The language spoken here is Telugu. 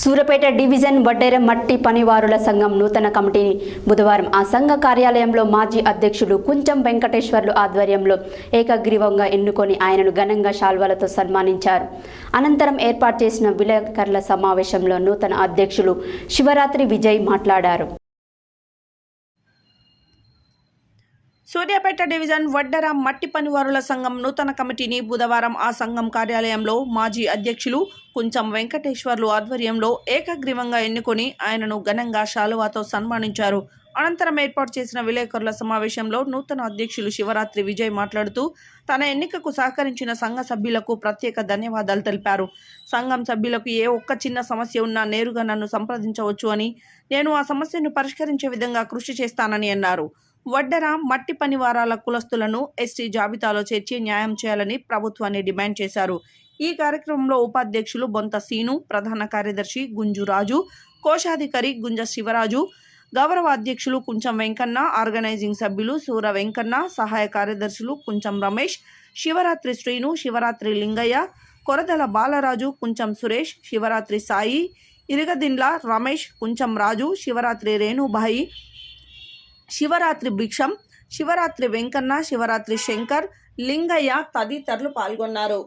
సూరపేట డివిజన్ వడ్డేర మట్టి పనివారుల సంఘం నూతన కమిటీని బుధవారం ఆ సంఘ కార్యాలయంలో మాజీ అధ్యక్షులు కుంచం వెంకటేశ్వర్లు ఆధ్వర్యంలో ఏకగ్రీవంగా ఎన్నుకొని ఆయనను ఘనంగా శాల్వాలతో సన్మానించారు. అనంతరం ఏర్పాటు చేసిన విలేకరుల సమావేశంలో నూతన అధ్యక్షులు శివరాత్రి విజయ్ మాట్లాడారు. సూర్యాపేట డివిజన్ వడ్డర మట్టి పనివారుల సంఘం నూతన కమిటీని బుధవారం ఆ సంఘం కార్యాలయంలో మాజీ అధ్యక్షులు కుంచం వెంకటేశ్వర్లు ఆధ్వర్యంలో ఏకగ్రీవంగా ఎన్నుకొని ఆయనను ఘనంగా శాలువాతో సన్మానించారు. అనంతరం ఏర్పాటు చేసిన విలేకరుల సమావేశంలో నూతన అధ్యక్షులు శివరాత్రి విజయ్ మాట్లాడుతూ తన ఎన్నికకు సహకరించిన సంఘ సభ్యులకు ప్రత్యేక ధన్యవాదాలు తెలిపారు. సంఘం సభ్యులకు ఏ ఒక్క చిన్న సమస్య ఉన్నా నేరుగా నన్ను సంప్రదించవచ్చు అని నేను ఆ సమస్యను పరిష్కరించే విధంగా కృషి చేస్తానని అన్నారు. వడ్డర మట్టి పనివారాల కులస్తులను ఎస్టీ జాబితాలో చేర్చి న్యాయం చేయాలని ప్రభుత్వాన్ని డిమాండ్ చేశారు. ఈ కార్యక్రమంలో ఉపాధ్యక్షులు బొంత సీను ప్రధాన కార్యదర్శి గుంజు రాజు కోశాధికారి గుంజ శివరాజు గౌరవ అధ్యక్షులు కుంచం వెంకన్న ఆర్గనైజింగ్ సభ్యులు సూర వెంకన్న సహాయ కార్యదర్శులు కుంచం రమేష్ శివరాత్రి శ్రీను శివరాత్రి లింగయ్య కొరదల బాలరాజు కుంచం సురేష్ శివరాత్రి సాయి ఇరగదిండ్ల రమేష్ కుంచం రాజు శివరాత్రి రేణుబాయి శివరాత్రి భిక్షం శివరాత్రి వెంకన్న శివరాత్రి శంకర్ లింగయ్య తదితరులు పాల్గొన్నారు.